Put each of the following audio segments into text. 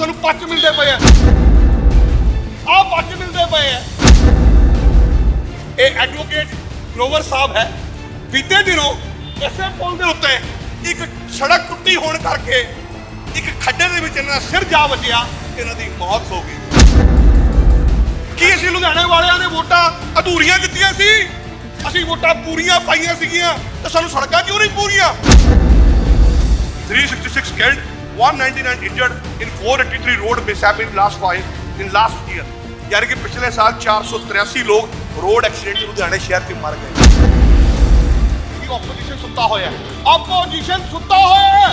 ਸਾਨੂੰ ਪੱਚ ਮਿਲਦੇ ਪਏ ਆ। ਆਹ ਪੱਚ ਮਿਲਦੇ ਪਏ ਆ। ਇਹ ਐਡਵੋਕੇਟ ਗਰੋਵਰ ਸਾਹਿਬ ਹੈ। ਬੀਤੇ ਦਿਨੋਂ ਇਸੇ ਪੁਲ ਦੇ ਉੱਤੇ ਇੱਕ ਸੜਕ ਟੁੱਟੀ ਹੋਣ ਕਰਕੇ ਇੱਕ ਖੱਡੇ ਦੇ ਵਿੱਚ ਇਹਨਾਂ ਦਾ ਸਿਰ ਜਾ ਵੱਜਿਆ ਇਹਨਾਂ ਦੀ ਮੌਤ ਹੋ ਗਈ। ਕੀ ਅਸੀਂ ਲੁਧਿਆਣੇ ਵਾਲਿਆਂ ਨੇ ਵੋਟਾਂ ਅਧੂਰੀਆਂ ਦਿੱਤੀਆਂ ਸੀ? ਅਸੀਂ ਵੋਟਾਂ ਪੂਰੀਆਂ ਪਾਈਆਂ ਸੀਗੀਆਂ ਤੇ ਸਾਨੂੰ ਸੜਕਾਂ ਕਿਉਂ ਨਹੀਂ ਪੂਰੀਆਂ? 366 killed, 199 injured in 483 road mishap in last five, in last year. ਯਾਨੀ ਕਿ ਪਿਛਲੇ ਸਾਲ 483 ਲੋਕ ਰੋਡ ਐਕਸੀਡੈਂਟ ਲੁਧਿਆਣੇ ਸ਼ਹਿਰ 'ਚ ਮਰ ਗਏ ਇਹ ਆਪੋਜੀਸ਼ਨ ਸੁੱਤਾ ਹੋਇਆ ਆਪੋਜੀਸ਼ਨ ਸੁੱਤਾ ਹੋਇਆ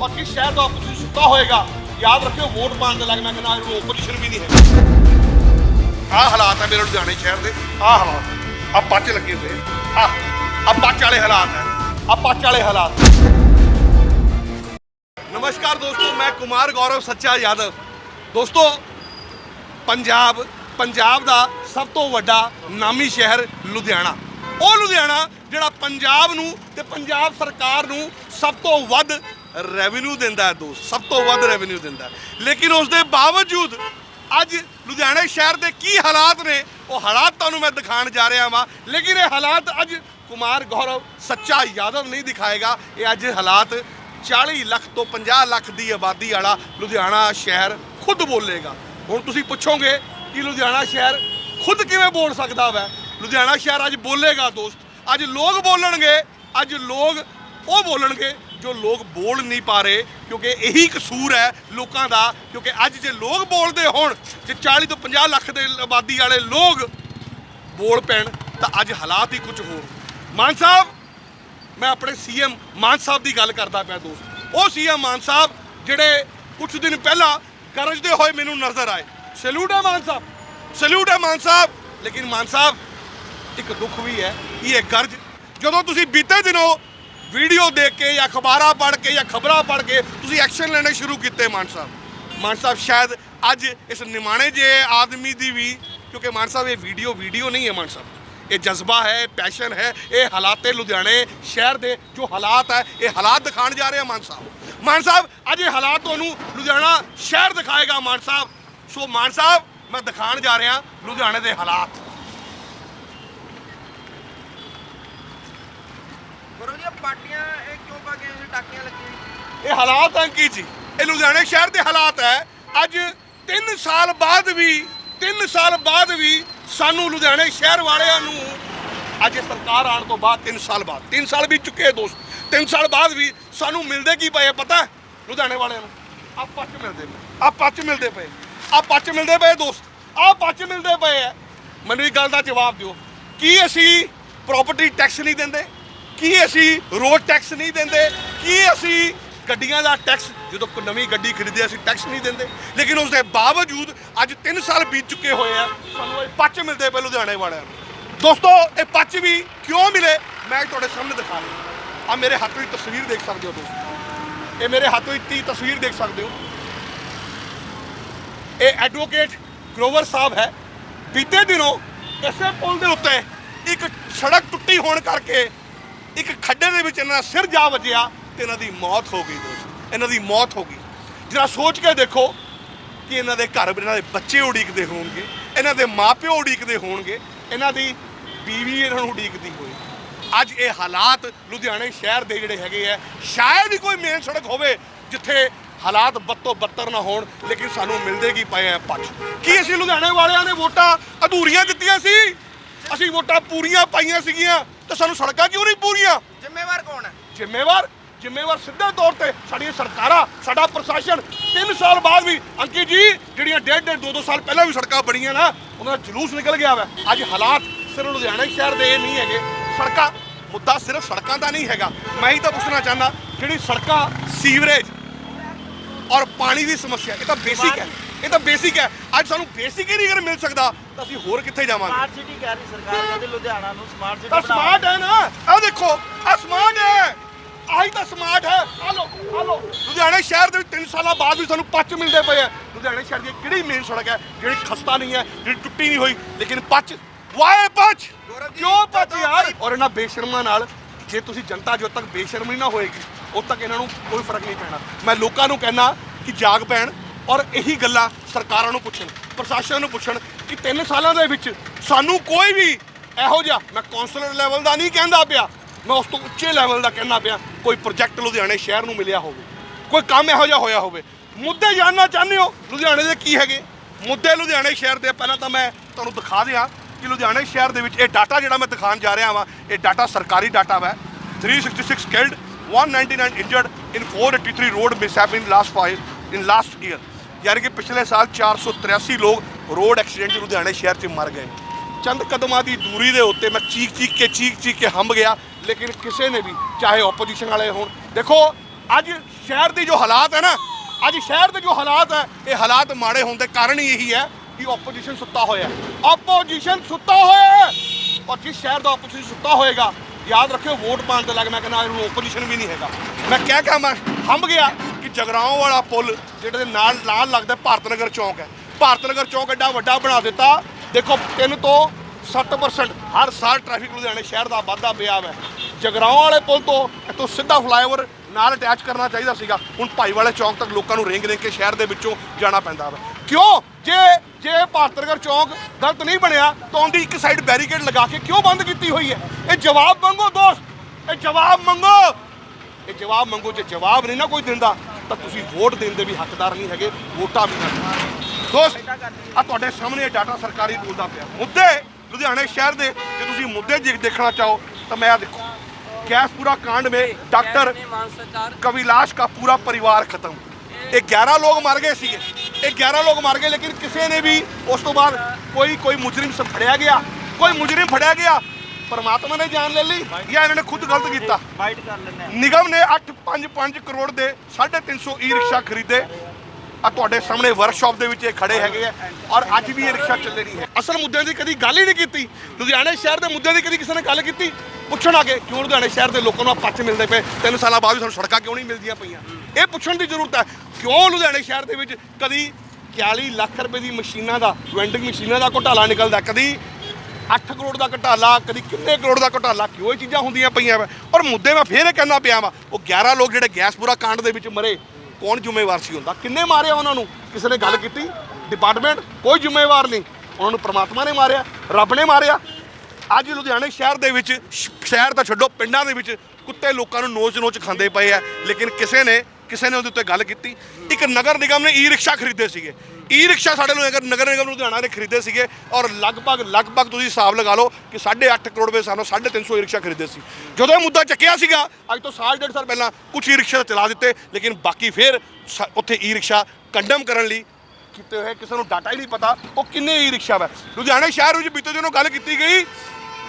ਔਰ ਕਿਸ ਸ਼ਹਿਰ ਦਾ ਆਪੋਜੀਸ਼ਨ ਸੁੱਤਾ ਹੋਏਗਾ ਯਾਦ ਰੱਖਿਓ ਵੋਟ ਪਾਉਣ ਦੇ ਲੱਗ ਮੈਂ ਕਹਿੰਦਾ ਇਹ ਆਪੋਜੀਸ਼ਨ ਵੀ ਨਹੀਂ ਹੈ ਆਹ ਹਾਲਾਤ ਹੈ ਮੇਰੇ ਲੁਧਿਆਣੇ ਸ਼ਹਿਰ ਦੇ ਆਹ ਹਾਲਾਤ ਆ ਪੱਚ ਲੱਗੇ ਹੋਏ ਆ ਆ ਪੱਚ ਵਾਲੇ ਹਾਲਾਤ ਹੈ ਆ ਪੱਚ ਵਾਲੇ ਹਾਲਾਤ ਨਮਸਕਾਰ ਦੋਸਤੋ ਮੈਂ ਕੁਮਾਰ ਗੌਰਵ ਸੱਚਾ ਯਾਦਵ ਦੋਸਤੋ ਪੰਜਾਬ ਪੰਜਾਬ ਦਾ ਸਭ ਤੋਂ ਵੱਡਾ ਨਾਮੀ ਸ਼ਹਿਰ ਲੁਧਿਆਣਾ ਉਹ ਲੁਧਿਆਣਾ ਜਿਹੜਾ ਪੰਜਾਬ ਨੂੰ ਤੇ ਪੰਜਾਬ ਸਰਕਾਰ ਨੂੰ ਸਭ ਤੋਂ ਵੱਧ ਰੈਵਨਿਊ ਦਿੰਦਾ ਹੈ ਦੋਸਤ ਸਭ ਤੋਂ ਵੱਧ ਰੈਵਨਿਊ ਦਿੰਦਾ ਹੈ ਲੇਕਿਨ ਉਸ ਦੇ ਬਾਵਜੂਦ ਅੱਜ ਲੁਧਿਆਣੇ ਸ਼ਹਿਰ ਦੇ ਕੀ ਹਾਲਾਤ ਨੇ ਉਹ ਹਾਲਾਤ ਤੁਹਾਨੂੰ ਮੈਂ ਦਿਖਾਉਣ ਜਾ ਰਿਹਾ ਵਾਂ ਲੇਕਿਨ ਇਹ ਹਾਲਾਤ ਅੱਜ ਕੁਮਾਰ ਗੌਰਵ ਸੱਚਾ ਯਾਦਵ ਨਹੀਂ ਦਿਖਾਏਗਾ ਇਹ ਅੱਜ ਹਾਲਾਤ 40 ਲੱਖ ਤੋਂ 50 ਲੱਖ ਦੀ ਆਬਾਦੀ ਵਾਲਾ ਲੁਧਿਆਣਾ ਸ਼ਹਿਰ ਖੁਦ ਬੋਲੇਗਾ। ਹੁਣ ਤੁਸੀਂ ਪੁੱਛੋਗੇ ਕਿ ਲੁਧਿਆਣਾ ਸ਼ਹਿਰ ਖੁਦ ਕਿਵੇਂ ਬੋਲ ਸਕਦਾ ਵੈ? ਲੁਧਿਆਣਾ ਸ਼ਹਿਰ ਅੱਜ ਬੋਲੇਗਾ ਦੋਸਤ। ਅੱਜ ਲੋਕ ਬੋਲਣਗੇ, ਅੱਜ ਲੋਕ ਉਹ ਬੋਲਣਗੇ ਜੋ ਲੋਕ ਬੋਲ ਨਹੀਂ ਪਾ ਰਹੇ, ਕਿਉਂਕਿ ਇਹੀ ਕਸੂਰ ਹੈ ਲੋਕਾਂ ਦਾ, ਕਿਉਂਕਿ ਅੱਜ ਜੇ ਲੋਕ ਬੋਲਦੇ ਹੋਣ, ਜੇ 40 ਤੋਂ 50 ਲੱਖ ਦੇ ਆਬਾਦੀ ਵਾਲੇ ਲੋਕ ਬੋਲ ਪੈਣ, ਤਾਂ ਅੱਜ ਹਾਲਾਤ ਹੀ ਕੁਝ ਹੋਰ। ਮਾਨ ਸਾਹਿਬ ਮੈਂ ਆਪਣੇ ਸੀਐਮ ਮਾਨ ਸਾਹਿਬ ਦੀ ਗੱਲ ਕਰਦਾ ਪਿਆ ਦੋਸਤ। ਉਹ ਸੀਐਮ ਮਾਨ ਸਾਹਿਬ ਜਿਹੜੇ ਕੁਝ ਦਿਨ ਪਹਿਲਾਂ ਗਰਜਦੇ ਹੋਏ ਮੈਨੂੰ ਨਜ਼ਰ ਆਏ। ਸੈਲੂਟ ਹੈ ਮਾਨ ਸਾਹਿਬ। ਸੈਲੂਟ ਹੈ ਮਾਨ ਸਾਹਿਬ। ਲੇਕਿਨ ਮਾਨ ਸਾਹਿਬ, ਇੱਕ ਦੁੱਖ ਵੀ ਹੈ ਇਹ ਗਰਜ ਜਦੋਂ ਤੁਸੀਂ ਬੀਤੇ ਦਿਨੋਂ ਵੀਡੀਓ ਦੇਖ ਕੇ ਜਾਂ ਅਖਬਾਰਾਂ ਪੜ੍ਹ ਕੇ ਜਾਂ ਖਬਰਾਂ ਪੜ੍ਹ ਕੇ ਤੁਸੀਂ ਐਕਸ਼ਨ ਲੈਣੇ ਸ਼ੁਰੂ ਕੀਤੇ ਮਾਨ ਸਾਹਿਬ। ਮਾਨ ਸਾਹਿਬ, ਸ਼ਾਇਦ ਅੱਜ ਇਸ ਨਿਮਾਣੇ ਜੇ ਆਦਮੀ ਦੀ ਵੀ ਕਿਉਂਕਿ ਮਾਨ ਸਾਹਿਬ, ਇਹ ਵੀਡੀਓ ਵੀਡੀਓ ਨਹੀਂ ਹੈ ਮਾਨ ਸਾਹਿਬ। ਇਹ ਜਜ਼ਬਾ ਹੈ ਪੈਸ਼ਨ ਹੈ ਇਹ ਹਾਲਾਤੇ ਲੁਧਿਆਣੇ ਸ਼ਹਿਰ ਦੇ ਜੋ ਹਾਲਾਤ ਹੈ ਇਹ ਹਾਲਾਤ ਦਿਖਾਉਣ ਜਾ ਰਹੇ ਆ ਮਾਨ ਸਾਹਿਬ। ਮਾਨ ਸਾਹਿਬ ਅੱਜ ਇਹ ਹਾਲਾਤ ਤੁਹਾਨੂੰ ਲੁਧਿਆਣਾ ਸ਼ਹਿਰ ਦਿਖਾਏਗਾ ਮਾਨ ਸਾਹਿਬ। ਸੋ ਮਾਨ ਸਾਹਿਬ ਮੈਂ ਦਿਖਾਉਣ ਜਾ ਰਿਹਾ ਲੁਧਿਆਣੇ ਦੇ ਹਾਲਾਤ। ਇਹ ਪਾਰਟੀਆਂ ਇਹ ਕਿਉਂ ਪਾ ਕੇ ਆਏ ਟਾਕੀਆਂ ਲੱਗੀਆਂ? ਇਹ ਹਾਲਾਤ ਹੈ ਅੰਕੀ ਜੀ? ਇਹ ਲੁਧਿਆਣੇ ਸ਼ਹਿਰ ਦੇ ਹਾਲਾਤ ਹੈ। ਅੱਜ 3 ਸਾਲ ਬਾਅਦ ਵੀ 3 ਸਾਲ ਬਾਅਦ ਵੀ ਸਾਨੂੰ ਲੁਧਿਆਣੇ ਸ਼ਹਿਰ ਵਾਲਿਆਂ ਨੂੰ ਅੱਜ ਸਰਕਾਰ ਆਉਣ ਤੋਂ ਬਾਅਦ 3 ਸਾਲ ਬਾਅਦ 3 ਸਾਲ ਵੀ ਚੁੱਕੇ ਦੋਸਤ 3 ਸਾਲ ਬਾਅਦ ਵੀ ਸਾਨੂੰ ਮਿਲਦੇ ਕੀ ਪਏ ਪਤਾ? ਲੁਧਿਆਣੇ ਵਾਲਿਆਂ ਨੂੰ। ਆ ਪੱਚ ਮਿਲਦੇ ਪਏ ਆ ਪੱਚ ਮਿਲਦੇ ਪਏ ਆ ਪੱਚ ਮਿਲਦੇ ਪਏ ਦੋਸਤ ਆ ਪੱਚ ਮਿਲਦੇ ਪਏ ਆ। ਮੈਨੂੰ ਇੱਕ ਗੱਲ ਦਾ ਜਵਾਬ ਦਿਓ, ਕੀ ਅਸੀਂ ਪ੍ਰਾਪਰਟੀ ਟੈਕਸ ਨਹੀਂ ਦਿੰਦੇ? ਕੀ ਅਸੀਂ ਰੋਡ ਟੈਕਸ ਨਹੀਂ ਦਿੰਦੇ? ਕੀ ਅਸੀਂ ਗੱਡੀਆਂ ਦਾ ਟੈਕਸ ਜਦੋਂ ਕੋਈ ਨਵੀਂ ਗੱਡੀ ਖਰੀਦਦੇ, ਅਸੀਂ ਟੈਕਸ ਨਹੀਂ ਦਿੰਦੇ। ਲੇਕਿਨ ਉਸ ਦੇ ਬਾਵਜੂਦ ਅੱਜ 3 ਸਾਲ ਬੀਤ ਚੁੱਕੇ ਹੋਏ ਆ, ਸਾਨੂੰ ਇਹ ਪੱਚ ਮਿਲਦੇ ਪਏ ਲੁਧਿਆਣੇ ਵਾਲਿਆਂ ਨੂੰ। ਦੋਸਤੋ, ਇਹ ਪੱਚ ਵੀ ਕਿਉਂ ਮਿਲੇ? ਮੈਂ ਤੁਹਾਡੇ ਸਾਹਮਣੇ ਦਿਖਾ ਰਿਹਾ। ਆ ਮੇਰੇ ਹੱਥ ਵਿੱਚ ਤਸਵੀਰ ਦੇਖ ਸਕਦੇ ਹੋ ਦੋਸਤੋ ਇਹ ਮੇਰੇ ਹੱਥ ਵਿੱਚ ਤੀ ਤਸਵੀਰ ਦੇਖ ਸਕਦੇ ਹੋ। ਇਹ ਐਡਵੋਕੇਟ ਗਰੋਵਰ ਸਾਹਿਬ ਹੈ। ਬੀਤੇ ਦਿਨੋਂ ਇਸੇ ਪੁਲ ਦੇ ਉੱਤੇ ਇੱਕ ਸੜਕ ਟੁੱਟੀ ਹੋਣ ਕਰਕੇ ਇੱਕ ਖੱਡੇ ਦੇ ਵਿੱਚ ਇਹਨਾਂ ਦਾ ਸਿਰ ਜਾ ਵੱਜਿਆ। ਤੇ ਇਹਨਾਂ ਦੀ ਮੌਤ ਹੋ ਗਈ ਦੋਸਤ। ਇਹਨਾਂ ਦੀ ਮੌਤ ਹੋ ਗਈ। ਜਰਾ ਸੋਚ ਕੇ ਦੇਖੋ ਕਿ ਇਹਨਾਂ ਦੇ ਘਰ ਇਹਨਾਂ ਦੇ ਬੱਚੇ ਉਡੀਕਦੇ ਹੋਣਗੇ ਇਹਨਾਂ ਦੇ ਮਾਪਿਓ ਉਡੀਕਦੇ ਹੋਣਗੇ ਇਹਨਾਂ ਦੀ ਬੀਵੀ ਇਹਨਾਂ ਨੂੰ ਉਡੀਕਦੀ ਹੋਏ। ਅੱਜ ਇਹ ਹਾਲਾਤ ਲੁਧਿਆਣੇ ਸ਼ਹਿਰ ਦੇ ਜਿਹੜੇ ਹੈਗੇ ਆ ਸ਼ਾਇਦ ਹੀ ਕੋਈ ਮੇਨ ਸੜਕ ਹੋਵੇ ਜਿੱਥੇ ਹਾਲਾਤ ਬੱਤੋ ਬੱਤਰ ਨਾ ਹੋਣ ਲੇਕਿਨ ਸਾਨੂੰ ਮਿਲਦੇ ਕੀ ਪਏ ਆ ਪੱਚ ਕੀ ਅਸੀਂ ਲੁਧਿਆਣੇ ਵਾਲਿਆਂ ਨੇ ਵੋਟਾਂ ਅਧੂਰੀਆਂ ਦਿੱਤੀਆਂ ਸੀ? ਅਸੀਂ ਵੋਟਾਂ ਪੂਰੀਆਂ ਪਾਈਆਂ ਸੀਗੀਆਂ ਤੇ ਸਾਨੂੰ ਸੜਕਾਂ ਕਿਉਂ ਨਹੀਂ ਪੂਰੀਆਂ? ਜ਼ਿੰਮੇਵਾਰ ਕੌਣ ਹੈ? ਜ਼ਿੰਮੇਵਾਰ ਜ਼ਿੰਮੇਵਾਰ ਸਿੱਧੇ ਤੌਰ ਤੇ ਸਾਡੀਆਂ ਸਰਕਾਰਾਂ ਸਾਡਾ ਪ੍ਰਸ਼ਾਸਨ 3 ਸਾਲ ਬਾਅਦ ਵੀ ਅੰਕਿਤ ਜੀ ਜਿਹੜੀਆਂ ਡੇਢ ਡੇਢ ਦੋ ਦੋ ਸਾਲ ਪਹਿਲਾਂ ਵੀ ਸੜਕਾਂ ਬਣੀਆਂ ਨਾ ਉਹਨਾਂ ਦਾ ਜਲੂਸ ਨਿਕਲ ਗਿਆ ਵਾ। ਅੱਜ ਹਾਲਾਤ ਸਿਰਫ ਲੁਧਿਆਣਾ ਸ਼ਹਿਰ ਦੇ ਇਹ ਨਹੀਂ ਹੈਗੇ। ਸੜਕਾਂ ਮੁੱਦਾ ਸਿਰਫ ਸੜਕਾਂ ਦਾ ਨਹੀਂ ਹੈਗਾ। ਮੈਂ ਹੀ ਤਾਂ ਪੁੱਛਣਾ ਚਾਹੁੰਦਾ ਜਿਹੜੀ ਸੜਕਾਂ ਸੀਵਰੇਜ ਔਰ ਪਾਣੀ ਦੀ ਸਮੱਸਿਆ ਇਹ ਤਾਂ ਬੇਸਿਕ ਹੈ। ਇਹ ਤਾਂ ਬੇਸਿਕ ਹੈ। ਅੱਜ ਸਾਨੂੰ ਬੇਸਿਕ ਹੀ ਨਹੀਂ ਅਗਰ ਮਿਲ ਸਕਦਾ ਤਾਂ ਅਸੀਂ ਹੋਰ ਕਿੱਥੇ ਜਾਵਾਂਗੇ? ਸਮਾਰਟ ਸਿਟੀ ਕਹਿ ਰਹੀ ਸਰਕਾਰ ਕਹਿੰਦੀ ਲੁਧਿਆਣਾ ਨੂੰ ਸਮਾਰਟ ਸਿਟੀ ਤਾਂ ਸਮਾਰਟ ਹੈ ਨਾ। ਆਹ ਦੇਖੋ ਆਹ ਸਮਾਰਟ ਹੈ। ਆਹੀ ਤਾਂ ਸਮਾਰਟ ਹੈ। ਆ ਲੋ ਆ ਲੋ ਲੁਧਿਆਣੇ ਸ਼ਹਿਰ ਦੇ ਵਿੱਚ 3 ਸਾਲਾਂ ਬਾਅਦ ਵੀ ਸਾਨੂੰ ਪੱਚ ਮਿਲਦੇ ਪਏ ਆ। ਲੁਧਿਆਣੇ ਸ਼ਹਿਰ ਦੀ ਕਿਹੜੀ ਮੇਨ ਸੜਕ ਹੈ, ਜਿਹੜੀ ਖਸਤਾ ਨਹੀਂ ਹੈ, ਜਿਹੜੀ ਟੁੱਟੀ ਨਹੀਂ ਹੋਈ, ਲੇਕਿਨ ਪੱਚ। ਵਾਏ ਪੱਚ। ਕਿਉਂ ਪੱਚ ਯਾਰ? ਔਰ ਇਹਨਾਂ ਬੇਸ਼ਰਮਾਂ ਨਾਲ ਜੇ ਤੁਸੀਂ ਜਨਤਾ ਜੋ ਤੱਕ ਬੇਸ਼ਰਮੀ ਨਾ ਹੋਏਗੀ ਉਦ ਤੱਕ ਇਹਨਾਂ ਨੂੰ ਕੋਈ ਫ਼ਰਕ ਨਹੀਂ ਪੈਣਾ। ਮੈਂ ਲੋਕਾਂ ਨੂੰ ਕਹਿਣਾ ਕਿ ਜਾਗ ਪੈਣ ਔਰ ਇਹੀ ਗੱਲਾਂ ਸਰਕਾਰਾਂ ਨੂੰ ਪੁੱਛਣ, ਪ੍ਰਸ਼ਾਸਨ ਨੂੰ ਪੁੱਛਣ ਕਿ 3 ਸਾਲਾਂ ਦੇ ਵਿੱਚ ਸਾਨੂੰ ਕੋਈ ਵੀ ਇਹੋ ਜਿਹਾ, ਮੈਂ ਕੌਂਸਲਰ ਲੈਵਲ ਦਾ ਨਹੀਂ ਕਹਿੰਦਾ ਪਿਆ ਮੈਂ ਉਸ ਤੋਂ ਉੱਚੇ ਲੈਵਲ ਦਾ ਕਹਿੰਦਾ ਪਿਆ, ਕੋਈ ਪ੍ਰੋਜੈਕਟ ਲੁਧਿਆਣੇ ਸ਼ਹਿਰ ਨੂੰ ਮਿਲਿਆ ਹੋਵੇ, ਕੋਈ ਕੰਮ ਇਹੋ ਜਿਹਾ ਹੋਇਆ ਹੋਵੇ। ਮੁੱਦੇ ਜਾਣਨਾ ਚਾਹੁੰਦੇ ਹੋ? ਲੁਧਿਆਣੇ ਦੇ ਕੀ ਹੈਗੇ? ਮੁੱਦੇ ਲੁਧਿਆਣੇ ਸ਼ਹਿਰ ਦੇ ਪਹਿਲਾਂ ਤਾਂ ਮੈਂ ਤੁਹਾਨੂੰ ਦਿਖਾ ਦਿਆਂ ਕਿ ਲੁਧਿਆਣੇ ਸ਼ਹਿਰ ਦੇ ਵਿੱਚ ਇਹ ਡਾਟਾ ਜਿਹੜਾ ਮੈਂ ਦਿਖਾਉਣ ਜਾ ਰਿਹਾ ਵਾਂ, ਇਹ ਡਾਟਾ ਸਰਕਾਰੀ ਡਾਟਾ ਵਾ। 366 killed 199 injured in 483 road mishap in last five in last year ਯਾਨੀ ਕਿ ਪਿਛਲੇ ਸਾਲ 483 ਲੋਕ ਰੋਡ ਐਕਸੀਡੈਂਟ 'ਚ ਲੁਧਿਆਣੇ ਸ਼ਹਿਰ 'ਚ ਮਰ ਗਏ। ਚੰਦ ਕਦਮਾਂ ਦੀ ਦੂਰੀ ਦੇ ਉੱਤੇ ਮੈਂ ਚੀਕ ਚੀਕ ਕੇ ਚੀਕ ਚੀਕ ਕੇ ਹੰਬ ਗਿਆ। ਲੇਕਿਨ ਕਿਸੇ ਨੇ ਵੀ, ਚਾਹੇ ਆਪੋਜੀਸ਼ਨ ਵਾਲੇ ਹੋਣ। ਦੇਖੋ, ਅੱਜ ਸ਼ਹਿਰ ਦੀ ਜੋ ਹਾਲਾਤ ਹੈ ਨਾ, ਅੱਜ ਸ਼ਹਿਰ ਦੇ ਜੋ ਹਾਲਾਤ ਹੈ, ਇਹ ਹਾਲਾਤ ਮਾੜੇ ਹੋਣ ਦੇ ਕਾਰਨ ਹੀ ਇਹੀ ਹੈ ਕਿ ਆਪੋਜੀਸ਼ਨ ਸੁੱਤਾ ਹੋਇਆ ਹੈ। ਆਪੋਜੀਸ਼ਨ ਸੁੱਤਾ ਹੋਇਆ ਹੈ! ਔਰ ਜਿਸ ਸ਼ਹਿਰ ਦਾ ਆਪੋਜੀਸ਼ਨ ਸੁੱਤਾ ਹੋਏਗਾ, ਯਾਦ ਰੱਖਿਓ, ਵੋਟ ਪਾਉਣ ਦੇ ਲੱਗ ਮੈਂ ਕਹਿੰਦਾ ਇਹਨੂੰ ਆਪੋਜੀਸ਼ਨ ਵੀ ਨਹੀਂ ਹੈਗਾ। ਮੈਂ ਕਹਿ ਕੇ ਮੈਂ ਹੰਬ ਗਿਆ ਕਿ ਜਗਰਾਉਂ ਵਾਲਾ ਪੁਲ, ਜਿਹੜੇ ਦੇ ਨਾਲ ਨਾਲ ਲੱਗਦਾ ਭਾਰਤ ਨਗਰ ਚੌਂਕ ਹੈ। ਭਾਰਤ ਨਗਰ ਚੌਂਕ ਐਡਾ ਵੱਡਾ ਬਣਾ ਦਿੱਤਾ। ਦੇਖੋ, ਤਿੰਨ ਤੋਂ 7% ਹਰ ਸਾਲ ਟ੍ਰੈਫਿਕ ਲੁਧਿਆਣੇ ਸ਼ਹਿਰ ਦਾ ਵਾਧਾ ਪਿਆ ਹੈ ਜਗਰਾਉਂ ਵਾਲੇ ਪੁਲ ਤੋਂ ਇੱਥੋਂ ਸਿੱਧਾ ਫਲਾਈਓਵਰ ਨਾਲ ਅਟੈਚ ਕਰਨਾ ਚਾਹੀਦਾ ਸੀਗਾ। ਹੁਣ ਭਾਈ ਵਾਲੇ ਚੌਂਕ ਤੱਕ ਲੋਕਾਂ ਨੂੰ ਰੇਂਗ ਰੇਂਗ ਕੇ ਸ਼ਹਿਰ ਦੇ ਵਿੱਚੋਂ ਜਾਣਾ ਪੈਂਦਾ ਵਾ। ਕਿਉਂ? ਜੇ ਜੇ ਭਾਰਤ ਚੌਂਕ ਗਲਤ ਨਹੀਂ ਬਣਿਆ, ਤਾਂ ਉਹਦੀ ਇੱਕ ਸਾਈਡ ਬੈਰੀਕੇਡ ਲਗਾ ਕੇ ਕਿਉਂ ਬੰਦ ਕੀਤੀ ਹੋਈ ਹੈ? ਇਹ ਜਵਾਬ ਮੰਗੋ ਦੋਸਤ, ਇਹ ਜਵਾਬ ਮੰਗੋ। ਇਹ ਜਵਾਬ ਮੰਗੋ ਜੇ ਜਵਾਬ ਨਹੀਂ ਨਾ ਕੋਈ ਦਿੰਦਾ, ਤਾਂ ਤੁਸੀਂ ਵੋਟ ਦੇਣ ਦੇ ਵੀ ਹੱਕਦਾਰ ਨਹੀਂ ਹੈਗੇ, ਵੋਟਾਂ ਵੀ ਨਾ ਦੋਸਤ ਆ ਤੁਹਾਡੇ ਸਾਹਮਣੇ ਡਾਟਾ ਸਰਕਾਰੀ ਬੋਲਦਾ ਪਿਆ। ਮੁੱਦੇ ਲੁਧਿਆਣੇ ਸ਼ਹਿਰ ਦੇ ਜੇ ਤੁਸੀਂ ਮੁੱਦੇ ਜੇ ਦੇਖਣਾ ਚਾਹੋ ਤਾਂ ਮੈਂ ਆ ਦੇਖੋ गैसपुरा कांड में डॉक्टर कविलाश का पूरा परिवार खत्म ग्यारह लोग मर गए सी ग्यारह लोग मर गए लेकिन किसी ने भी उस तो बाद कोई कोई मुजरिम सब फड़िया गया कोई मुजरिम फड़िया गया परमात्मा ने जान ले ली या इन्होंने खुद गलत किया निगम ने अठ पांच पांच करोड़ दे साढ़े तीन सौ ई रिक्शा खरीदे ਆ ਤੁਹਾਡੇ ਸਾਹਮਣੇ ਵਰਕਸ਼ਾਪ ਦੇ ਵਿੱਚ ਇਹ ਖੜੇ ਹੈਗੇ ਆ ਔਰ ਅੱਜ ਵੀ ਇਹ ਰਿਕਸ਼ਾ ਚੱਲੇ ਨਹੀਂ ਹੈ। ਅਸਲ ਮੁੱਦਿਆਂ ਦੀ ਕਦੀ ਗੱਲ ਹੀ ਨਹੀਂ ਕੀਤੀ। ਲੁਧਿਆਣੇ ਸ਼ਹਿਰ ਦੇ ਮੁੱਦਿਆਂ ਦੀ ਕਦੀ ਕਿਸੇ ਨੇ ਗੱਲ ਕੀਤੀ? ਪੁੱਛਣ ਆ ਗਏ, ਕਿਉਂ ਲੁਧਿਆਣੇ ਸ਼ਹਿਰ ਦੇ ਲੋਕਾਂ ਨੂੰ ਆਹ ਪੱਚ ਮਿਲਦੇ ਪਏ? ਤਿੰਨ ਸਾਲਾਂ ਬਾਅਦ ਵੀ ਸਾਨੂੰ ਸੜਕਾਂ ਕਿਉਂ ਨਹੀਂ ਮਿਲਦੀਆਂ ਪਈਆਂ? ਇਹ ਪੁੱਛਣ ਦੀ ਜ਼ਰੂਰਤ ਹੈ, ਕਿਉਂ ਲੁਧਿਆਣੇ ਸ਼ਹਿਰ ਦੇ ਵਿੱਚ ਕਦੀ 41 ਲੱਖ ਰੁਪਏ ਦੀ ਮਸ਼ੀਨਾਂ ਦਾ ਵੈਂਡਿੰਗ ਮਸ਼ੀਨਾਂ ਦਾ ਘੁਟਾਲਾ ਨਿਕਲਦਾ? ਕਦੀ 8 ਕਰੋੜ ਦਾ ਘਟਾਲਾ, ਕਦੀ ਕਿੰਨੇ ਕਰੋੜ ਦਾ ਘਟਾਲਾ? ਕਿਉਂ ਇਹ ਚੀਜ਼ਾਂ ਹੁੰਦੀਆਂ ਪਈਆਂ ਵਾ? ਔਰ ਮੁੱਦੇ ਮੈਂ ਫੇਰ ਇਹ ਕਹਿਣਾ ਪਿਆ ਵਾ, ਉਹ 11 ਲੋਕ ਜਿਹੜੇ ਗੈਸਪੁਰਾ ਕਾਂਡ ਦੇ ਵਿੱਚ ਮਰੇ ਕੌਣ ਜ਼ਿੰਮੇਵਾਰ ਸੀ ਹੁੰਦਾ? ਕਿੰਨੇ ਮਾਰਿਆ ਉਹਨਾਂ ਨੂੰ? ਕਿਸੇ ਨੇ ਗੱਲ ਕੀਤੀ? ਡਿਪਾਰਟਮੈਂਟ ਕੋਈ ਜ਼ਿੰਮੇਵਾਰ ਨਹੀਂ। ਉਹਨਾਂ ਨੂੰ ਪ੍ਰਮਾਤਮਾ ਨੇ ਮਾਰਿਆ, ਰੱਬ ਨੇ ਮਾਰਿਆ। ਅੱਜ ਲੁਧਿਆਣੇ ਸ਼ਹਿਰ ਦੇ ਵਿੱਚ, ਸ਼ਹਿਰ ਤਾਂ ਛੱਡੋ, ਪਿੰਡਾਂ ਦੇ ਵਿੱਚ ਕੁੱਤੇ ਲੋਕਾਂ ਨੂੰ ਨੋਚ ਨੋਚ ਖਾਂਦੇ ਪਏ ਆ, ਲੇਕਿਨ ਕਿਸੇ ਨੇ ਕਿਸੇ ਨੇ ਉਹਦੇ ਉੱਤੇ ਗੱਲ ਕੀਤੀ, ਇੱਕ ਨਗਰ ਨਿਗਮ ਨੇ ਈ ਰਿਕਸ਼ਾ ਖਰੀਦੇ ਸੀਗੇ। ਈ ਰਿਕਸ਼ਾ ਸਾਡੇ ਨੂੰ ਨਗਰ ਨਗਰ ਨਿਗਮ ਲੁਧਿਆਣਾ ਨੇ ਖਰੀਦੇ ਸੀਗੇ ਔਰ ਲਗਭਗ ਲਗਭਗ ਤੁਸੀਂ ਹਿਸਾਬ ਲਗਾ ਲਓ ਕਿ 8.5 ਕਰੋੜ ਰੁਪਏ ਸਾਨੂੰ 350 ਈ ਰਿਕਸ਼ਾ ਖਰੀਦੇ ਸੀ। ਜਦੋਂ ਇਹ ਮੁੱਦਾ ਚੱਕਿਆ ਸੀਗਾ, ਅੱਜ ਤੋਂ ਸਾਲ ਡੇਢ ਸਾਲ ਪਹਿਲਾਂ ਕੁਝ ਈ ਰਿਕਸ਼ਾ ਚਲਾ ਦਿੱਤੇ, ਲੇਕਿਨ ਬਾਕੀ ਫਿਰ ਸ- ਉੱਥੇ ਈ ਰਿਕਸ਼ਾ ਕੰਡਮ ਕਰਨ ਲਈ ਕੀਤੇ ਹੋਏ, ਕਿਸੇ ਨੂੰ ਡਾਟਾ ਹੀ ਨਹੀਂ ਪਤਾ, ਉਹ ਕਿੰਨੇ ਈ ਰਿਕਸ਼ਾ ਵਾ। ਲੁਧਿਆਣਾ ਸ਼ਹਿਰ ਵਿੱਚ ਬੀਤੇ ਦਿਨੋਂ ਗੱਲ ਕੀਤੀ ਗਈ